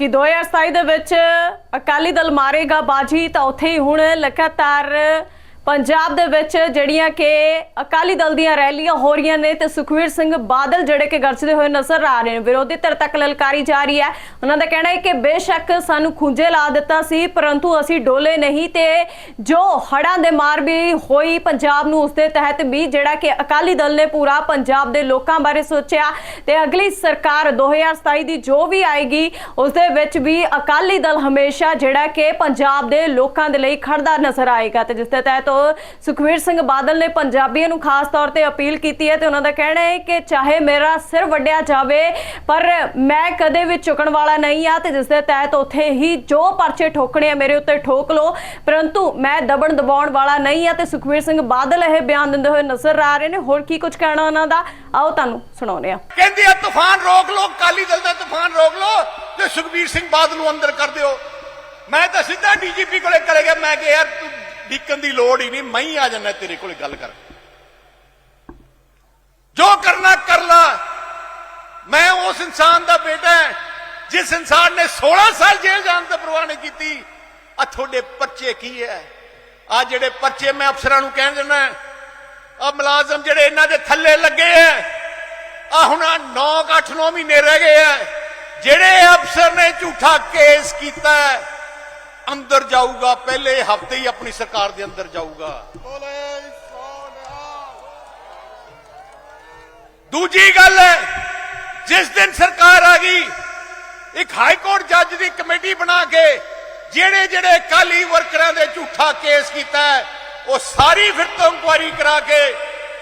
ਕਿ 2027 ਦੇ ਵਿੱਚ ਅਕਾਲੀ ਦਲ ਮਾਰੇਗਾ ਬਾਜੀ ਤਾਂ ਉੱਥੇ ਹੀ ਹੁਣ ਲਗਾਤਾਰ ਪੰਜਾਬ ਦੇ ਵਿੱਚ ਜਿਹੜੀਆਂ ਕਿ ਅਕਾਲੀ ਦਲ ਦੀਆਂ ਰੈਲੀਆਂ ਹੋ ਰਹੀਆਂ ਨੇ ਤੇ ਸੁਖਵੀਰ ਸਿੰਘ ਬਾਦਲ ਜਿਹੜੇ ਕਿ ਗਰਜਦੇ ਹੋਏ ਨਜ਼ਰ ਆ ਰਹੇ ਨੇ, ਵਿਰੋਧੀ ਧਿਰ ਤੱਕ ਲਲਕਾਰੀ ਜਾ ਰਹੀ ਹੈ। ਉਹਨਾਂ ਦਾ ਕਹਿਣਾ ਹੈ ਕਿ ਬੇਸ਼ੱਕ ਸਾਨੂੰ ਖੁੰਝੇ ਲਾ ਦਿੱਤਾ ਸੀ, ਪਰੰਤੂ ਅਸੀਂ ਡੋਲੇ ਨਹੀਂ ਤੇ ਜੋ ਹੜਾਂ ਦੇ ਮਾਰ ਵੀ ਹੋਈ ਪੰਜਾਬ ਨੂੰ, ਉਸ ਦੇ ਤਹਿਤ ਵੀ ਜਿਹੜਾ ਕਿ ਅਕਾਲੀ ਦਲ ਨੇ ਪੂਰਾ ਪੰਜਾਬ ਦੇ ਲੋਕਾਂ ਬਾਰੇ ਸੋਚਿਆ ਤੇ ਅਗਲੀ ਸਰਕਾਰ 2027 ਦੀ ਜੋ ਵੀ ਆਏਗੀ, ਉਸ ਦੇ ਵਿੱਚ ਵੀ ਅਕਾਲੀ ਦਲ ਹਮੇਸ਼ਾ ਜਿਹੜਾ ਕਿ ਪੰਜਾਬ ਦੇ ਲੋਕਾਂ ਦੇ ਲਈ ਖੜਦਾ ਨਜ਼ਰ ਆਏਗਾ ਤੇ ਜਿਸ ਦੇ ਤਹਿਤ ਉਹ ਸੁਖਵੀਰ ਸਿੰਘ ਬਾਦਲ ਨੇ ਪੰਜਾਬੀਆਂ ਨੂੰ ਖਾਸ ਤੌਰ ਤੇ ਅਪੀਲ ਕੀਤੀ ਹੈ ਤੇ ਉਹਨਾਂ ਦਾ ਕਹਿਣਾ ਹੈ ਕਿ ਚਾਹੇ ਮੇਰਾ ਸਿਰ ਵੱਡਿਆ ਜਾਵੇ, ਪਰ ਮੈਂ ਕਦੇ ਵੀ ਝੁਕਣ ਵਾਲਾ ਨਹੀਂ ਆ ਤੇ ਜਿਸ ਦੇ ਤਹਿਤ ਉੱਥੇ ਹੀ ਜੋ ਪਰਚੇ ਠੋਕਣੇ ਆ ਮੇਰੇ ਉੱਤੇ ਠੋਕ ਲੋ ਪਰੰਤੂ ਮੈਂ ਦਬਣ ਦਬਾਉਣ ਵਾਲਾ ਨਹੀਂ ਆ ਤੇ ਸੁਖਵੀਰ ਸਿੰਘ ਬਾਦਲ ਇਹ ਬਿਆਨ ਦਿੰਦੇ ਹੋਏ ਨਜ਼ਰ ਆ ਰਹੇ ਨੇ। ਹੋਰ ਕੀ ਕੁਝ ਕਹਿਣਾ ਉਹਨਾਂ ਦਾ? ਆਓ ਤੁਹਾਨੂੰ ਸੁਣਾਉਂਦੇ ਆ ਕਹਿੰਦੇ ਆ, ਤੂਫਾਨ ਰੋਕ ਲਓ ਕਾਲੀ ਦਲ ਦਾ ਤੂਫਾਨ ਰੋਕ ਲਓ ਤੇ ਸੁਖਬੀਰ ਸਿੰਘ ਬਾਦਲ ਨੂੰ ਅੰਦਰ ਕਰ ਦਿਓ। ਮੈਂ ਤਾਂ ਸਿੱਧਾ ਡੀਜੀਪੀ ਕੋਲੇ ਚਲੇ ਗਿਆ, ਮੈਂ ਕਿਹਾ, ਯਾਰ ਤੂੰ ਦੀ ਲੋੜ ਹੀ ਨਹੀਂ ਮੈਂ ਹੀ ਆ ਜਾਣਾ ਤੇਰੇ ਕੋਲ ਗੱਲ ਕਰ। ਜੋ ਕਰਨਾ ਕਰ ਲਾ। ਮੈਂ ਉਸ ਇਨਸਾਨ ਦਾ ਬੇਟਾ ਹਾਂ ਜਿਸ ਇਨਸਾਨ ਨੇ 16 ਸਾਲ ਜੇਲ੍ਹ ਜਾਣ ਤੋਂ ਪਰਵਾਹ ਨਹੀਂ ਕੀਤੀ। ਆ ਤੁਹਾਡੇ ਪਰਚੇ ਕੀ ਹੈ? ਆ ਜਿਹੜੇ ਪਰਚੇ ਮੈਂ ਅਫਸਰਾਂ ਨੂੰ ਕਹਿਣ ਦਿੰਦਾ ਆ ਮੁਲਾਜ਼ਮ ਜਿਹੜੇ ਇਹਨਾਂ ਦੇ ਥੱਲੇ ਲੱਗੇ ਐ ਆ ਹੁਣ 9 8 9 ਮਹੀਨੇ ਰਹਿ ਗਏ ਐ ਜਿਹੜੇ ਅਫਸਰ ਨੇ ਝੂਠਾ ਕੇਸ ਕੀਤਾ ਹੈ, ਅੰਦਰ ਜਾਊਗਾ ਪਹਿਲੇ ਹਫ਼ਤੇ ਹੀ ਆਪਣੀ ਸਰਕਾਰ ਦੇ ਅੰਦਰ ਜਾਊਗਾ। ਦੂਜੀ ਗੱਲ ਹੈ ਜਿਸ ਦਿਨ ਸਰਕਾਰ ਆ ਗਈ ਇੱਕ ਹਾਈ ਕੋਰਟ ਜੱਜ ਦੀ ਕਮੇਟੀ ਬਣਾ ਕੇ ਜਿਹੜੇ ਜਿਹੜੇ ਕਾਲੀ ਵਰਕਰਾਂ ਦੇ ਝੂਠਾ ਕੇਸ ਕੀਤਾ ਉਹ ਸਾਰੀ ਫਿਰ ਤੋਂ ਇਨਕੁਆਇਰੀ ਕਰਾ ਕੇ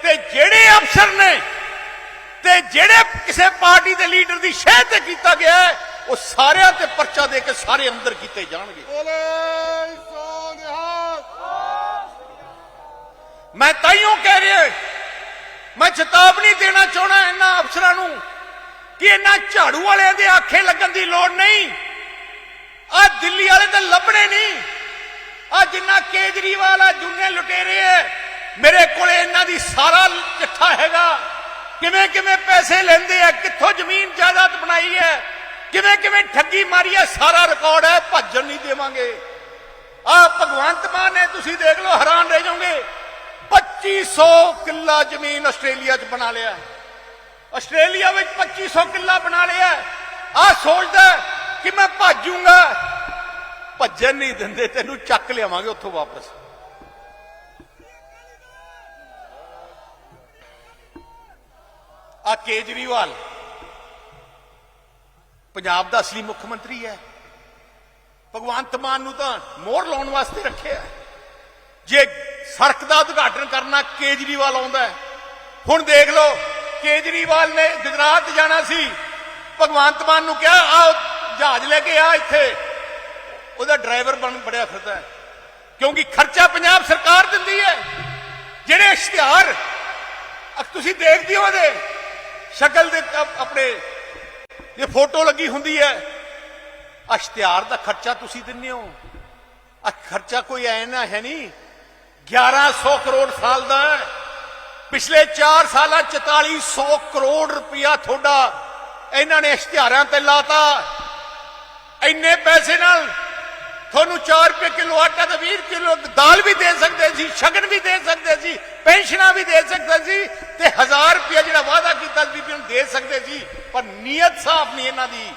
ਤੇ ਜਿਹੜੇ ਅਫਸਰ ਨੇ ਤੇ ਜਿਹੜੇ ਕਿਸੇ ਪਾਰਟੀ ਦੇ ਲੀਡਰ ਦੀ ਸ਼ਹਿ ਤੇ ਕੀਤਾ ਗਿਆ ਹੈ, ਉਹ ਸਾਰਿਆਂ ਤੇ ਪਰਚਾ ਦੇ ਕੇ ਸਾਰੇ ਅੰਦਰ ਕੀਤੇ ਜਾਣਗੇ। ਮੈਂ ਤਾਈਓ ਕਹਿ ਰਿਹਾ ਮੈਂ ਚੇਤਾਵਨੀ ਦੇਣਾ ਚਾਹਣਾ ਇਹਨਾਂ ਅਫਸਰਾਂ ਨੂੰ ਕਿ ਇਹਨਾਂ ਝਾੜੂ ਵਾਲਿਆਂ ਦੇ ਆਖੇ ਲੱਗਣ ਦੀ ਲੋੜ ਨਹੀਂ। ਆ ਦਿੱਲੀ ਵਾਲੇ ਤਾਂ ਲੱਭਣੇ ਨਹੀਂ। ਆ ਜਿੰਨਾ ਕੇਜਰੀਵਾਲ ਆ ਜੁੰਨੇ ਲੁਟੇਰੇ ਐ ਮੇਰੇ ਕੋਲੇ ਇਹਨਾਂ ਦੀ ਸਾਰਾ ਚਿੱਠਾ ਹੈਗਾ। ਕਿਵੇਂ ਕਿਵੇਂ ਪੈਸੇ ਲੈਂਦੇ ਆ ਕਿੱਥੋਂ ਜ਼ਮੀਨ ਜਾਇਦਾਦ ਬਣਾਈ ਹੈ? ਕਿਵੇਂ ਕਿਵੇਂ ਠੱਗੀ ਮਾਰੀ ਹੈ ਸਾਰਾ ਰਿਕਾਰਡ ਹੈ ਭੱਜਣ ਨਹੀਂ ਦੇਵਾਂਗੇ। ਆ ਭਗਵੰਤ ਮਾਨ ਨੇ ਤੁਸੀਂ ਦੇਖ ਲਓ, ਹੈਰਾਨ ਰਹਿ ਜਾਓਗੇ। 2500 ਕਿੱਲਾ ਜ਼ਮੀਨ ਆਸਟ੍ਰੇਲੀਆ 'ਚ ਬਣਾ ਲਿਆ। ਆਸਟ੍ਰੇਲੀਆ ਵਿੱਚ 2500 ਕਿੱਲਾ ਬਣਾ ਲਿਆ। ਆ ਸੋਚਦਾ ਕਿ ਮੈਂ ਭਾਜੂਗਾ। ਭੱਜਣ ਨਹੀਂ ਦਿੰਦੇ, ਤੈਨੂੰ ਚੱਕ ਲਿਆਵਾਂਗੇ ਉੱਥੋਂ ਵਾਪਸ। ਆ ਕੇਜਰੀਵਾਲ ਪੰਜਾਬ ਦਾ ਅਸਲੀ ਮੁੱਖ ਮੰਤਰੀ ਹੈ। ਭਗਵੰਤ ਮਾਨ ਨੂੰ ਤਾਂ ਮੋਹਰ ਲਾਉਣ ਵਾਸਤੇ ਰੱਖਿਆ ਜੇ ਸੜਕ ਦਾ ਉਦਘਾਟਨ ਕਰਨਾ ਕੇਜਰੀਵਾਲ ਆਉਂਦਾ ਹੈ। ਹੁਣ ਦੇਖ ਲਓ, ਕੇਜਰੀਵਾਲ ਨੇ ਗੁਜਰਾਤ ਜਾਣਾ ਸੀ। ਭਗਵੰਤ ਮਾਨ ਨੂੰ ਕਿਹਾ, ਆਓ ਜਹਾਜ਼ ਲੈ ਕੇ ਆ ਇੱਥੇ। ਉਹਦਾ ਡਰਾਈਵਰ ਬਣ ਬੜਿਆ ਫਿਰਦਾ ਹੈ, ਕਿਉਂਕਿ ਖਰਚਾ ਪੰਜਾਬ ਸਰਕਾਰ ਦਿੰਦੀ ਹੈ। ਜਿਹੜੇ ਇਸ਼ਤਿਹਾਰ ਤੁਸੀਂ ਦੇਖਦੇ ਹੋ ਉਹਦੇ, ਸ਼ਕਲ ਦੇ ਆਪਣੇ ਇਹ ਫੋਟੋ ਲੱਗੀ ਹੁੰਦੀ ਹੈ। ਆਹ ਇਸ਼ਤਿਹਾਰ ਦਾ ਖਰਚਾ ਤੁਸੀਂ ਦਿੰਦੇ ਹੋ। ਆ ਖਰਚਾ ਕੋਈ ਐ ਨਾ ਹੈ ਨਹੀਂ। 1100 ਕਰੋੜ ਸਾਲ ਦਾ ਹੈ। ਪਿਛਲੇ 4 ਸਾਲਾਂ 'ਚ 4400 ਕਰੋੜ ਰੁਪਇਆ ਤੁਹਾਡਾ ਇਹਨਾਂ ਨੇ ਇਸ਼ਤਿਹਾਰਾਂ ਤੇ ਲਾਤਾ। ਇੰਨੇ ਪੈਸੇ ਨਾਲ ਕਿਲੋ ਆਟਾ ਤੇ 20 ਕਿਲੋ ਦਾਲ ਵੀ ਦੇ ਸਕਦੇ ਸੀ, ਸ਼ਗਨ ਵੀ ਦੇ ਸਕਦੇ ਸੀ, ਪੈਨਸ਼ਨਾਂ ਵੀ ਦੇ ਸਕਦੇ ਸੀ ਤੇ 1000 ਰੁਪਏ ਜਿਹੜਾ ਵਾਅਦਾ ਕੀਤਾ ਬੀਬੀ ਨੂੰ ਦੇ ਸਕਦੇ ਸੀ, ਪਰ ਨੀਅਤ ਸਾਫ਼ ਨਹੀਂ ਇਹਨਾਂ ਦੀ।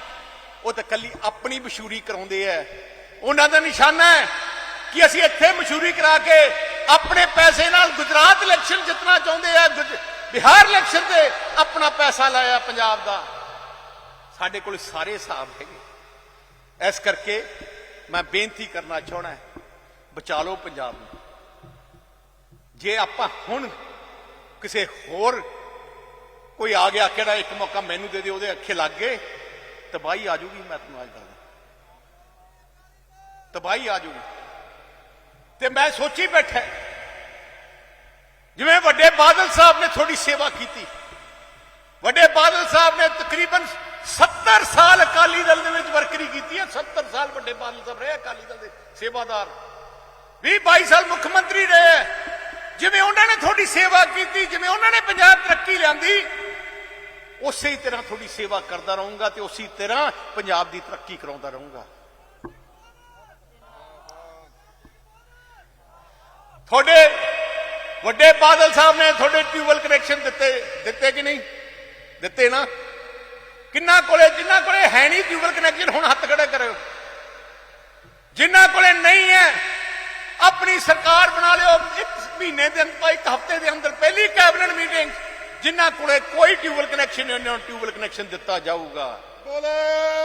ਉਹ ਤਾਂ ਕੱਲੀ ਆਪਣੀ ਮਸ਼ਹੂਰੀ ਕਰਾਉਂਦੇ ਐ। ਉਹਨਾਂ ਦਾ ਨਿਸ਼ਾਨਾ ਹੈ ਕਿ ਅਸੀਂ ਇੱਥੇ ਮਸ਼ਹੂਰੀ ਕਰਾ ਕੇ ਆਪਣੇ ਪੈਸੇ ਨਾਲ ਗੁਜਰਾਤ ਇਲੈਕਸ਼ਨ ਜਿੱਤਣਾ ਚਾਹੁੰਦੇ ਆ ਬਿਹਾਰ ਇਲੈਕਸ਼ਨ ਤੇ ਆਪਣਾ ਪੈਸਾ ਲਾਇਆ ਪੰਜਾਬ ਦਾ। ਸਾਡੇ ਕੋਲ ਸਾਰੇ ਹਿਸਾਬ ਹੈਗੇ। ਇਸ ਕਰਕੇ ਮੈਂ ਬੇਨਤੀ ਕਰਨਾ ਚਾਹਣਾ ਬਚਾ ਲਓ ਪੰਜਾਬ ਨੂੰ। ਜੇ ਆਪਾਂ ਹੁਣ ਕਿਸੇ ਹੋਰ ਕੋਈ ਆ ਗਿਆ, ਕਿਹੜਾ ਇੱਕ ਮੌਕਾ ਮੈਨੂੰ ਦੇ ਦੇ, ਉਹਦੇ ਅੱਖੇ ਲੱਗ ਗਏ, ਤਬਾਹੀ ਆ ਜੂਗੀ ਮੈਂ ਤੁਹਾਨੂੰ ਅੱਜ ਦੱਸਦਾ। ਤਬਾਹੀ ਆ ਜੂਗੀ ਤੇ ਮੈਂ ਸੋਚੀ ਬੈਠਾ ਜਿਵੇਂ ਵੱਡੇ ਬਾਦਲ ਸਾਹਿਬ ਨੇ ਥੋੜੀ ਸੇਵਾ ਕੀਤੀ, ਵੱਡੇ ਬਾਦਲ ਸਾਹਿਬ ਨੇ ਤਕਰੀਬਨ 70 ਸਾਲ ਅਕਾਲੀ ਦਲ ਦੇ ਵਿੱਚ ਵਰਕਰੀ ਕੀਤੀ ਹੈ। 70 ਸਾਲ ਵੱਡੇ ਬਾਦਲ ਸਾਹਿਬ ਰਹੇ, ਅਕਾਲੀ ਦਲ ਦੇ ਸੇਵਾਦਾਰ। 20 22 ਸਾਲ ਮੁੱਖ ਮੰਤਰੀ ਰਹੇ ਜਿਵੇਂ ਉਹਨਾਂ ਨੇ ਤੁਹਾਡੀ ਸੇਵਾ ਕੀਤੀ, ਜਿਵੇਂ ਉਹਨਾਂ ਨੇ ਪੰਜਾਬ ਤਰੱਕੀ ਲਿਆਂਦੀ, ਉਸੇ ਹੀ ਤਰ੍ਹਾਂ ਤੁਹਾਡੀ ਸੇਵਾ ਕਰਦਾ ਰਹੂੰਗਾ ਤੇ ਉਸੇ ਤਰ੍ਹਾਂ ਪੰਜਾਬ ਦੀ ਤਰੱਕੀ ਕਰਾਉਂਦਾ ਰਹੂੰਗਾ। ਤੁਹਾਡੇ ਵੱਡੇ ਬਾਦਲ ਸਾਹਿਬ ਨੇ ਤੁਹਾਡੇ ਟਿਊਬਲ ਕਨੈਕਸ਼ਨ ਦਿੱਤੇ ਦਿੱਤੇ ਕਿ ਨਹੀਂ? ਦਿੱਤੇ ਨਾ? ਕਿੰਨਾ ਕੋਲੇ, ਜਿੰਨਾ ਕੋਲੇ ਹੈ ਨਹੀਂ ਟਿਊਬਲ ਕਨੈਕਸ਼ਨ ਹੁਣ ਹੱਥ ਖੜਾ ਕਰਿਓ। ਜਿੰਨਾ ਕੋਲੇ ਨਹੀਂ ਹੈ, ਆਪਣੀ ਸਰਕਾਰ ਬਣਾ ਲਿਓ। ਇੱਕ ਮਹੀਨੇ ਦੇ ਅੰਦਰ, ਇੱਕ ਹਫ਼ਤੇ ਦੇ ਅੰਦਰ ਪਹਿਲੀ ਕੈਬਨਿਟ ਮੀਟਿੰਗ, ਜਿੰਨਾ ਕੋਲੇ ਕੋਈ ਟਿਊਬਲ ਕਨੈਕਸ਼ਨ ਨਹੀਂ, ਉਹਨਾਂ ਨੂੰ ਟਿਊਬਲ ਕਨੈਕਸ਼ਨ ਦਿੱਤਾ ਜਾਊਗਾ। ਬੋਲੇ।